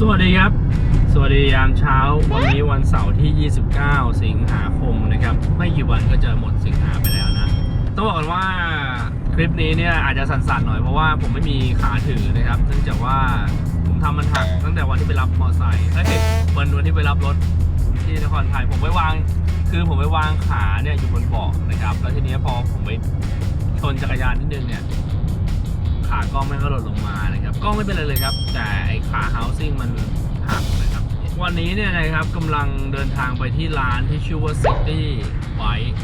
สวัสดีครับ สวัสดียามเช้า วันนี้วันเสาร์ที่ 29 สิงหาคมนะครับ ไม่กี่วันก็จะหมดสิงหาไปแล้วนะ ต้องบอกกันว่าคลิปนี้เนี่ยอาจจะสั่นๆหน่อยเพราะว่าผมไม่มีขาถือนะครับเนื่องจากว่าผมทำมันหักตั้งแต่วันที่ไปรับมอไซค์เอ้ยวันวันที่ไปรับรถที่นครไทยผมไปวาง คือผมไปวางขาเนี่ยอยู่บนเบาะนะครับ แล้วทีนี้พอผมไปชนจักรยานนิดนึงเนี่ย ขากล้องแม่ก็หล่นลงมานะครับกล้องไม่เป็นไรเลยครับ แต่ไอขา housing มันหักนะครับ วันนี้เนี่ยนะครับกำลังเดินทางไปที่ร้านที่ชื่อว่า City Bike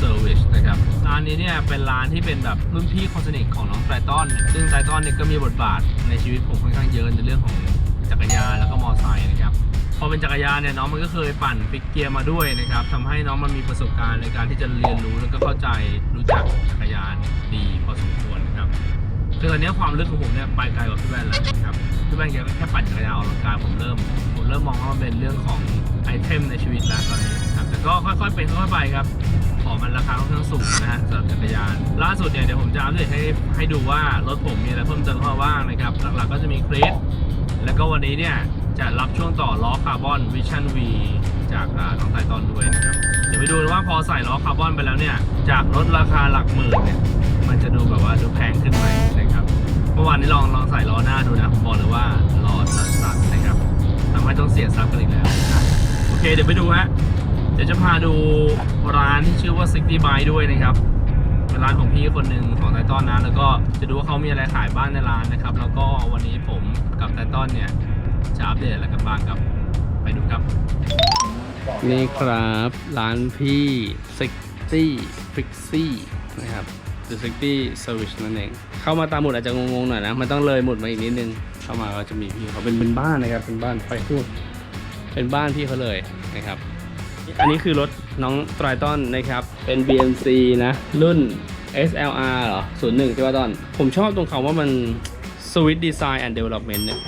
Service นะครับร้านนี้เนี่ยเป็นร้านที่เป็นแบบรุ่นพี่คนสนิทของน้องไตรตันซึ่งไตรตันเนี่ยก็มีบทบาทในชีวิตผมค่อนข้างเยอะในเรื่องของจักรยานแล้วก็มอเตอร์ไซค์นะครับพอเป็นจักรยานเนี่ยน้องมันก็เคยปั่นฟิกเกียร์มาด้วยนะครับทำให้น้องมันมีประสบการณ์ในการที่จะเรียนรู้แล้วก็เข้าใจรู้จักจักรยานดีพอสมควรนะครับ คือตอนนี้ความลึกของผมเนี่ยไปไกลกว่าพี่แว่นแล้วครับพี่แว่นแกแค่ปั่นจักรยานออกกำลังกายผมเริ่มผมเริ่มมองว่ามันเป็นเรื่องของไอเทมในชีวิตแล้วตอนนี้ครับแต่ก็ค่อยๆเป็นค่อยๆไปครับของมันราคาค่อนข้างสูงนะฮะสำหรับจักรยาน ล่าสุดเนี่ยเดี๋ยวผมจะอัปเดตให้ให้ดูว่ารถผมมีอะไรเพิ่มเติมเข้ามาบ้างนะครับหลักๆก็จะมีคลิปแล้วก็วันนี้เนี่ยจะรับช่วงต่อล้อคาร์บอนวิชั่น V จากอ่าน้องไทตอนด้วยนะครับเดี๋ยวไปดูว่าพอใส่ล้อคาร์บอนไปแล้วเนี่ยจากรถราคาหลักหมื่นเนี่ย เดี๋ยวไปดูฮะ เดี๋ยวจะพาดูร้านที่ชื่อว่า City b y ด้วยนะครับ เป็นร้านของพี่คนหนึ่งของไทตอนนะ แล้วก็จะดูว่าเขามีอะไรขายบ้างในร้านนะครับ แล้วก็วันนี้ผมกับไทตอนเนี่ยจะอัปเดตอะไรกันบ้างครับ ไปดูครับ นี่ครับ ร้านพี่ Sixty Fixie นะครับ The Sixty Service นั่นเอง เข้ามาตามหมุดอาจจะงงๆหน่อยนะ มันต้องเลยหมุดมาอีกนิดนึง เข้ามาก็จะมีพี่เขาเป็นเป็นบ้านนะครับ เป็นบ้านไฟพูดเป็นบ้านพี่เขาเลย นะครับ อันนี้คือรถน้องไตรตันนะครับ เป็น BMC นะ รุ่น SLR เหรอ01ใช่ป่ะตอน ผมชอบตรงคำว่ามัน Swift Design and Development เนี่ย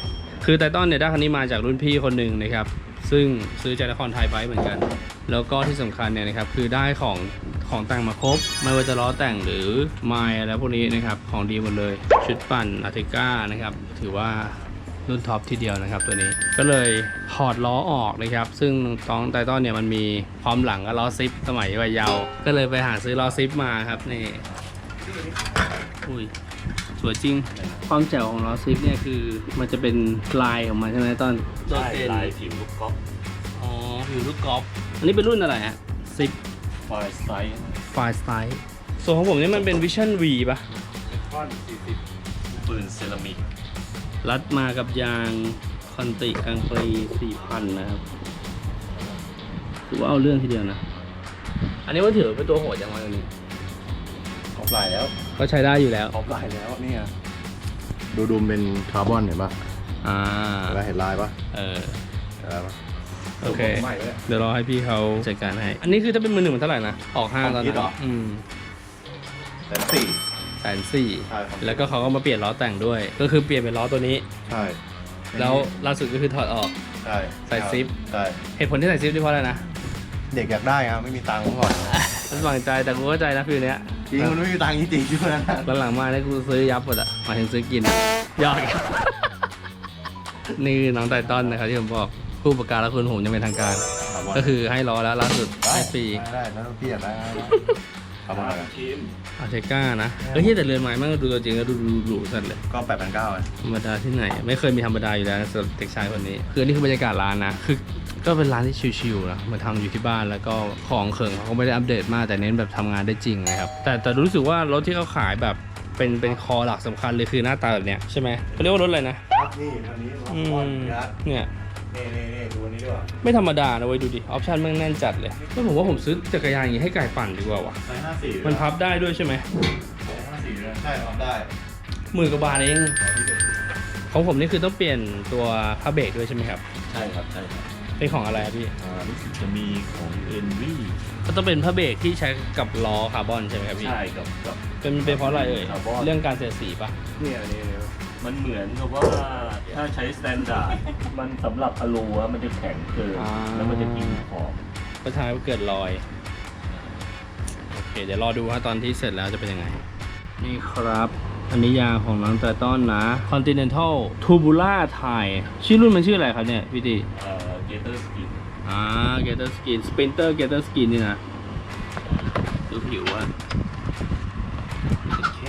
คือไตรตันเนี่ยได้คันนี้มาจากรุ่นพี่คนหนึ่งนะครับ ซึ่งซื้อจากนครไทยไปเหมือนกัน แล้วก็ที่สำคัญเนี่ยนะครับ คือได้ของของแต่งมาครบ ไม่ว่าจะล้อแต่งหรือไมล์อะไรพวกนี้นะครับ ของดีหมดเลย ชุดปั่นอาร์ติก้านะครับ ถือว่า รุ่นท็อปทีเดียวนะครับตัวนี้ก็เลยถอดล้อออกนะครับ ซึ่งตองไตตันเนี่ยมันมีพร้อมหลังกับล้อซิปสมัยวัยเยาว์ก็เลยไปหาซื้อล้อซิปมาครับนี่อุ้ยสวยจริง ความแจ๋วของล้อซิปเนี่ยคือมันจะเป็นลายของมันใช่ไหมตอนใช่ลายผิวลูกก๊อฟอ๋อผิวลูกกอล์ฟอันนี้เป็นรุ่นอะไรฮะซิปไฟสไตล์ไฟสไตล์ส่วนของผมนี่มันเป็นวิชั่น V ป่ะคอน40ปืนเซรามิก รัดมากับยางคอนติกลางปรี4,000นะครับถือว่าเอาเรื่องทีเดียวนะ อันนี้มันถือเป็นตัวโหดยังไงตัวนี้ท็อปไลน์แล้วก็ใช้ได้อยู่แล้วท็อปไลน์แล้วเนี่ยดูดูเป็นคาร์บอนเห็นปะอ่า แล้วเห็นลายปะเออเห็นลายปะโอเค ใหม่เลยเดี๋ยวรอให้พี่เขาจัดการให้ อันนี้คือถ้าเป็นมือหนึ่งมันเท่าไหร่นะ ออกห้าตอนคินั้ดเหรอนอืมแต่สี่แส นสี่ใช่ครับแล้วก็เขาก็มาเปลี่ยนล้อแต่งด้วย ก็คือเปลี่ยนเป็นล้อตัวนี้ ใช่แล้วล่าสุดก็คือถอดออก ใช่ใส่ซิป ใช่เหตุผลที่ใส่ซิปนี่เพราะอะไรนะเด็กอยากได้ครับไม่มีตังค์เมื่อก่อนมันฝังใจแต่กูเข้าใจนะฟิวเนี้ยจริงมันไม่มีตังค์จริงๆช่วงนั้นอะแล้วหลังมาเนี่ยกูซื้อยับหมดอะหมายถึงซื้อกินยอด นี่คือน้องไตตันนะครับที่ผมบอกผู้ประกาศและคุณผมยังเป็นทางการคาร์บอนก็คือให้ล้อแล้วล่าสุดได้ให้ฟรีได้ได้แล้วพี่อยากได้ ทำอะไรกันทีมอาเทก้านะเฮ้ยแต่เรือนไม้แม่งดูตัวจริงแล้วดูดูหรูสัสเลยก็แปดพันเก้าธรรมดาที่ไหน ไม่เคยมีธรรมดาอยู่แล้วนะสำหรับเด็กชายคนนี้ คืออันนี่คือบรรยากาศร้านนะ คือก็เป็นร้านที่ชิลๆนะมาทำอยู่ที่บ้านแล้วก็ของเขิงเขาก็ไม่ได้อัปเดตมากแต่เน้นแบบทำงานได้จริงนะครับ แต่แต่รู้สึกว่ารถที่เขาขายแบบเป็นเป็นคอหลักสำคัญเลยคือหน้าตาแบบเนี้ยใช่ไหมเขาเรียกว่ารถอะไรนะนี่อันนี้อืมเนี่ย นี่นี่นี่ดูอันนี้ด้วยไม่ธรรมดานะเว้ยดูดิ ออปชั่นแม่งแน่นจัดเลยแล้วผมว่าผมซื้อจักรยานอย่างนี้ให้ไก่ปั่นดีกว่าวะใส่ห้าสี่มันพับได้ด้วยใช่ไหมใส่ห้าสี่ด้วยใช่ทำได้หมื่นกว่าบาทเอง ของผมนี่คือต้องเปลี่ยนตัวผ้าเบรกด้วยใช่ไหมครับ ใช่ครับ ใช่ครับเป็นของอะไรอะพี่อ่ารู้สึกจะมีของเอ็นวีก็ต้องเป็นผ้าเบรกที่ใช้กับล้อคาร์บอนใช่ไหมครับพี่ ใช่กับกับ เป็นเป็นเพราะอะไรเอ่ย คาร์บอน เรื่องการเสียดสีปะนี่อันนี้อันนี้ มันเหมือนกับว่าถ้าใช้สแตนดาร์ดมันสำหรับอะลูอะมันจะแข็งเกินแล้วมันจะกินของก็ทำให้เกิดรอย โอเค เดี๋ยวรอดูว่าตอนที่เสร็จแล้วจะเป็นยังไง นี่ครับ อันนี้ยางของน้องแต่ต้นนะ Continental Tubular Thai ชื่อรุ่นมันชื่ออะไรครับเนี่ยพี่ตีเอ่อเกเตอร์สกินอ่า Gator Skin Sprinter Gator Skin นี่นะดูผิวอะโอเค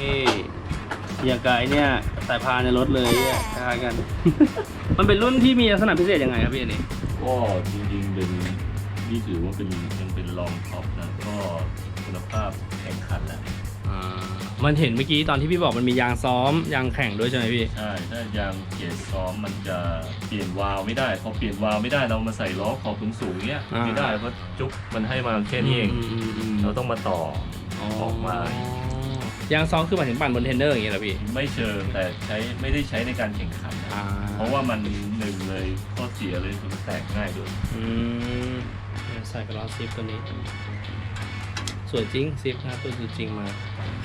อย่างกับไอเนี่ย สายพานในรถเลยอะคล้ายๆกัน มันเป็นรุ่นที่มีลักษณะพิเศษยังไงครับพี่อันนี้ ก็จริงๆเป็นนี่ถือว่าเป็นยังเป็นรองท็อปนะก็คุณภาพแข่งขันแหละอ่ามันเห็นเมื่อกี้ตอนที่พี่บอกมันมียางซ้อมยางแข่งด้วยใช่ไหมพี่ ใช่ถ้ายางเกียร์ซ้อมมันจะเปลี่ยนวาล์วไม่ได้พอเปลี่ยนวาล์วไม่ได้เรามาใส่ล้อขอบสูงๆเนี้ยอ่า ไม่ได้เพราะจุ๊บมันให้มาแค่นี้เองมมอืม เราต้องมาต่อออกมา ยางซ้อมคือหมายถึงปั่นบนเทรนเนอร์อย่างเงี้ยเหรอพี่ ไม่เชิงแต่ใช้ไม่ได้ใช้ในการแข่งขันนะอ่าเพราะว่ามันหนึ่งเลยข้อเสียเลยคือมันแตกง่ายด้วยอืมใส่กระล้อซิปตัวนี้สวยจริงซิปนะตัวจริงมา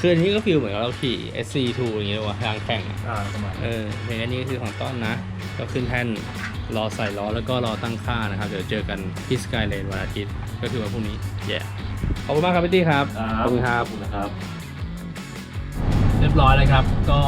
คืออันนี้ก็ฟีลเหมือนกับเราขี่ SC2 อย่างเงี้ยว่ะยางแข่งอะอ่าประมาณเออเพลงอันนี้คือของต้นนะ ก็ขึ้นแท่นรอใส่ล้อแล้วก็รอตั้งค่านะครับ เดี๋ยวเจอกันที่สกายเลนวันอาทิตย์ก็คือวันพรุ่งนี้แย่ขอบคุณมากครับพี่ตี้ครับ ขอบคุณครับ ขอบคุณนะครับ เรียบร้อยเลยครับ ก็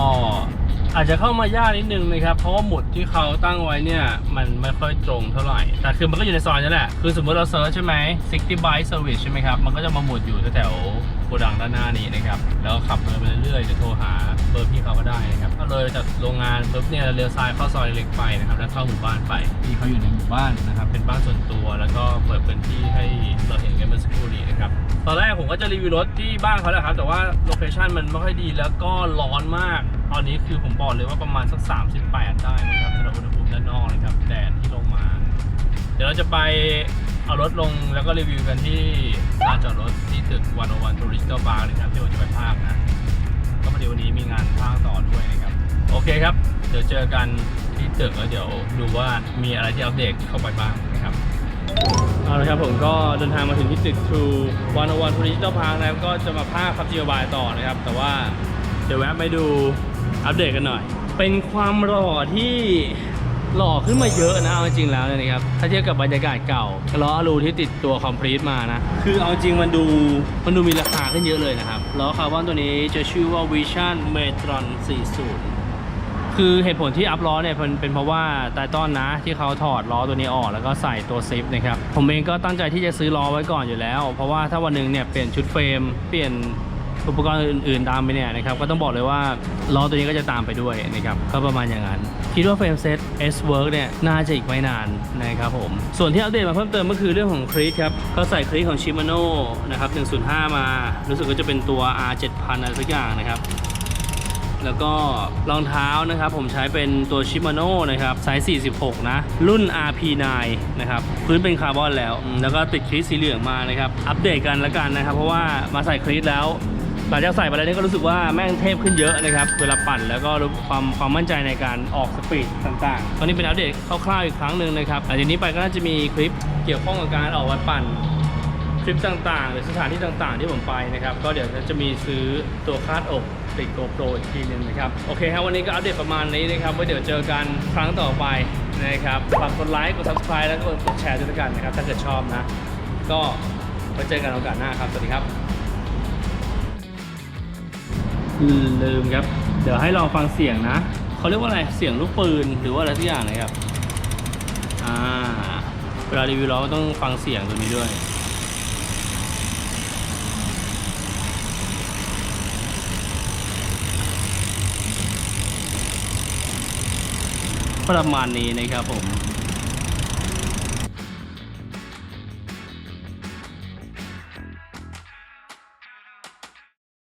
อาจจะเข้ามายากนิดนึงนะครับ เพราะว่าหมุดที่เขาตั้งไว้เนี่ย มันไม่ค่อยตรงเท่าไหร่ แต่คือมันก็อยู่ในซอยนั่นแหละ คือสมมติเราเซิร์ชใช่ไหม60 byte service ใช่ไหมครับ มันก็จะมาหมุดอยู่แถวๆโกดังด้านหน้านี้นะครับ แล้วก็ขับเลยไปเรื่อยๆเดี๋ยวโทรหาเบอร์พี่เขาก็ได้นะครับ ถ้าเลยจากโรงงานปุ๊บเนี่ยเราเลี้ยวซ้ายเข้าซอยเล็กไปนะครับ แล้วเข้าหมู่บ้านไป พี่เขาอยู่ในหมู่บ้านนะครับ เป็นบ้านส่วนตัว แล้วก็เปิดพื้นที่ ตอนแรกผมก็จะรีวิวรถที่บ้านเขาแหละครับ แต่ว่าโลเคชันมันไม่ค่อยดีแล้วก็ร้อนมาก ตอนนี้คือผมบอกเลยว่าประมาณสัก 38 ได้นะครับสำหรับอุณหภูมิด้านนอกนะครับแดดที่ลงมา เดี๋ยวเราจะไปเอารถลงแล้วก็รีวิวกันที่ลานจอดรถที่ตึกวันอวันทูริสต์บาร์นะครับที่เราจะไปภาคนะก็พอดีวันนี้มีงานภาคต่อด้วยนะครับ โอเคครับ เดี๋ยวเจอกันที่ตึกแล้วเดี๋ยวดูว่ามีอะไรที่อัปเดตเข้าไปบ้าง เอาละครับผมก็เดินทางมาถึงที่ตึก True วันวันทูริสต์พาร์คนะครับก็จะมาภาคครับจีบายต่อนะครับ แต่ว่าเดี๋ยวแวะไปดูอัปเดตกันหน่อย เป็นความหล่อที่หล่อขึ้นมาเยอะนะเอาจริงแล้วเนี่ยนะครับถ้าเทียบกับบรรยากาศเก่าล้ออลูที่ติดตัวคอมพลีทมานะ คือเอาจริงมันดูมันดูมีราคาขึ้นเยอะเลยนะครับล้อคาร์บอนตัวนี้จะชื่อว่า Vision Metron 40 คือเหตุผลที่อัพล้อเนี่ยเป็นเพราะว่าไตต้อนนะที่เขาถอดล้อตัวนี้ออกแล้วก็ใส่ตัวซิฟนะครับผมเองก็ตั้งใจที่จะซื้อล้อไว้ก่อนอยู่แล้ว เพราะว่าถ้าวันหนึงเนี่ยเปลี่ยนชุดเฟรมเปลี่ยนอุปกรณ์อื่นๆตามไปเนี่ยนะครับก็ต้องบอกเลยว่าล้อตัวนี้ก็จะตามไปด้วยนะครับก็ประมาณอย่างนั้น คิดว่าเฟรมเซต S Work เนี่ยน่าจะอีกไม่นานนะครับผม ส่วนที่อัปเดตมาเพิ่มเติมก็คือเรื่องของครีสครับก็ใส่ครีสของ Shimano นะครับ105 มา รู้สึกว่าจะเป็นตัว R 7000อะไรสักอย่างนะครับ แล้วก็รองเท้านะครับ ผมใช้เป็นตัวชิมาโน่นะครับไซส์46 นะ รุ่น RP9 นะครับ พื้นเป็นคาร์บอนแล้ว แล้วก็ติดคลีตสีเหลืองมานะครับ อัปเดตกันแล้วกันนะครับ เพราะว่ามาใส่คลีตแล้วหลังจากใส่ไปแล้วเนี่ยก็รู้สึกว่าแม่งเทพขึ้นเยอะนะครับ เวลาปั่นแล้วก็ความความมั่นใจในการออกสปีดต่างๆ ตอนนี้เป็นอัปเดตคร่าวๆอีกครั้งหนึ่งนะครับหลังจากนี้ไปก็น่าจะมีคลิปเกี่ยวข้องกับการออกมาปั่น ทริปต่างๆ หรือสถานที่ต่างๆ ที่ผมไปนะครับ ก็เดี๋ยวจะมีซื้อตัวคาดอกติดโกโปรอีกทีหนึงนะครับ โอเคครับวันนี้ก็อัปเดตประมาณนี้นะครับไว้เดี๋ยวเจอกันครั้งต่อไปนะครับฝากกดไลค์กด subscribe แล้วก็กดแชร์ด้วยกันนะครับ ถ้าเกิดชอบนะ ก็ไว้เจอกันโอกาสหน้าครับ สวัสดีครับ ลืมครับ เดี๋ยวให้ลองฟังเสียงนะเขาเรียกว่าอะไรเสียงลูกปืนหรือว่าอะไรสักอย่างนะครับอ่าเวลารีวิวเราก็ต้องฟังเสียงตัวนี้ด้วย ประมาณนี้นะครับผม